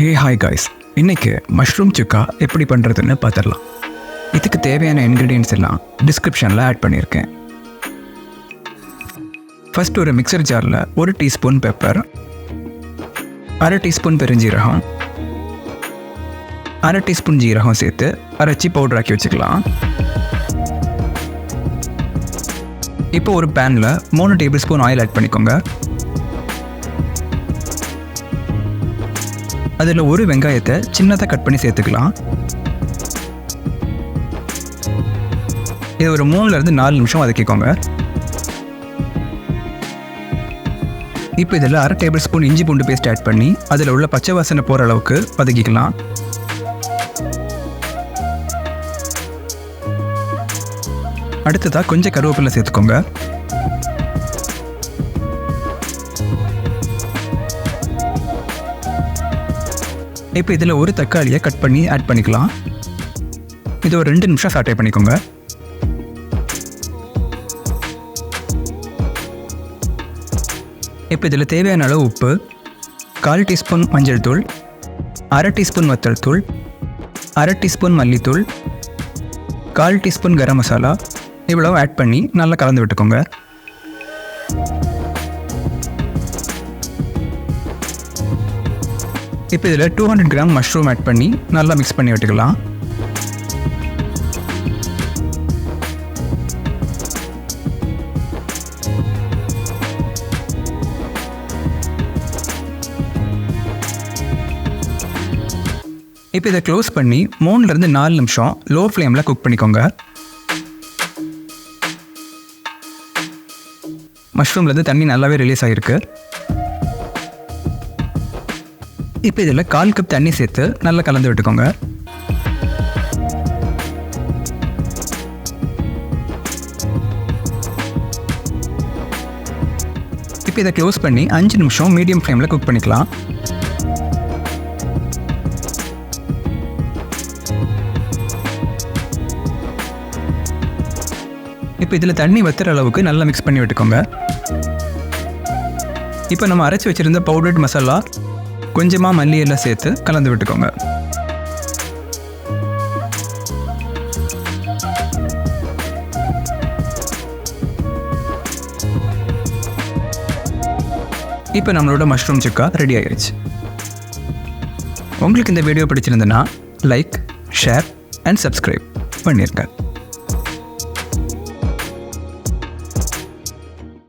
ஹே hi guys இன்றைக்கி mushroom சுக்கா எப்படி பண்ணுறதுன்னு பார்த்துடலாம். இதுக்கு தேவையான இன்க்ரீடியன்ஸ் எல்லாம் டிஸ்கிரிப்ஷனில் ஆட் பண்ணியிருக்கேன். ஃபஸ்ட் ஒரு மிக்சர் ஜாரில் ஒரு டீஸ்பூன் பெப்பர் அரை டீஸ்பூன் பெருஞ்சீரகம் அரை டீஸ்பூன் ஜீரகம் சேர்த்து அரைச்சி பவுடர் ஆக்கி வச்சுக்கலாம். இப்போ ஒரு பேனில் மூணு டேபிள் ஸ்பூன் ஆயில் ஆட் பண்ணிக்கோங்க. அதில் ஒரு வெங்காயத்தை சின்னதாக கட் பண்ணி சேர்த்துக்கலாம். இது ஒரு மூணுலேருந்து நாலு நிமிஷம் வதக்கிக்கோங்க. இப்போ இதில் அரை டேபிள் ஸ்பூன் இஞ்சி பூண்டு பேஸ்ட் ஆட் பண்ணி அதில் உள்ள பச்சை வாசனை போகிற அளவுக்கு வதக்கிக்கலாம். அடுத்ததாக கொஞ்சம் கருவேப்பிலை சேர்த்துக்கோங்க. இப்போ இதில் ஒரு தக்காளியை கட் பண்ணி ஆட் பண்ணிக்கலாம். இது ஒரு ரெண்டு நிமிஷம் சாட்டை பண்ணிக்கோங்க. இப்போ இதில் தேவையான அளவு உப்பு கால் டீஸ்பூன் மஞ்சள் தூள் அரை டீஸ்பூன் வத்தல் தூள் அரை டீஸ்பூன் மல்லித்தூள் கால் டீஸ்பூன் கரம் மசாலா இவ்வளோ ஆட் பண்ணி நல்லா கலந்து விட்டுக்கோங்க. இப்போ இதில் two hundred gram mushroom add பண்ணி நல்லா மிக்ஸ் பண்ணி விட்டுக்கலாம். இப்போ இதை க்ளோஸ் பண்ணி மூணுலேருந்து நாலு நிமிஷம் லோ ஃப்ளேமில் குக் பண்ணிக்கோங்க மஷ்ரூம்லேருந்து தண்ணி நல்லாவே ரிலீஸ் ஆகிருக்கு இப்போ இதில் கால் கப் தண்ணி சேர்த்து நல்லா கலந்து விட்டுக்கோங்க. இப்போ இதை க்ளோஸ் பண்ணி அஞ்சு நிமிஷம் மீடியம் ஃப்ளேமில் குக் பண்ணிக்கலாம். இப்போ இதில் தண்ணி வத்துற அளவுக்கு நல்லா மிக்ஸ் பண்ணி விட்டுக்கோங்க. இப்போ நம்ம அரைச்சி வச்சுருந்த பவுடர்ட் மசாலா கொஞ்சமாக மல்லி எல்லாம் சேர்த்து கலந்து விட்டுக்கோங்க. இப்போ நம்மளோட மஷ்ரூம் சுக்கா ரெடி ஆகிடுச்சு உங்களுக்கு இந்த வீடியோ பிடிச்சிருந்ததுன்னா லைக் ஷேர் அண்ட் சப்ஸ்கிரைப் பண்ணியிருக்கேன்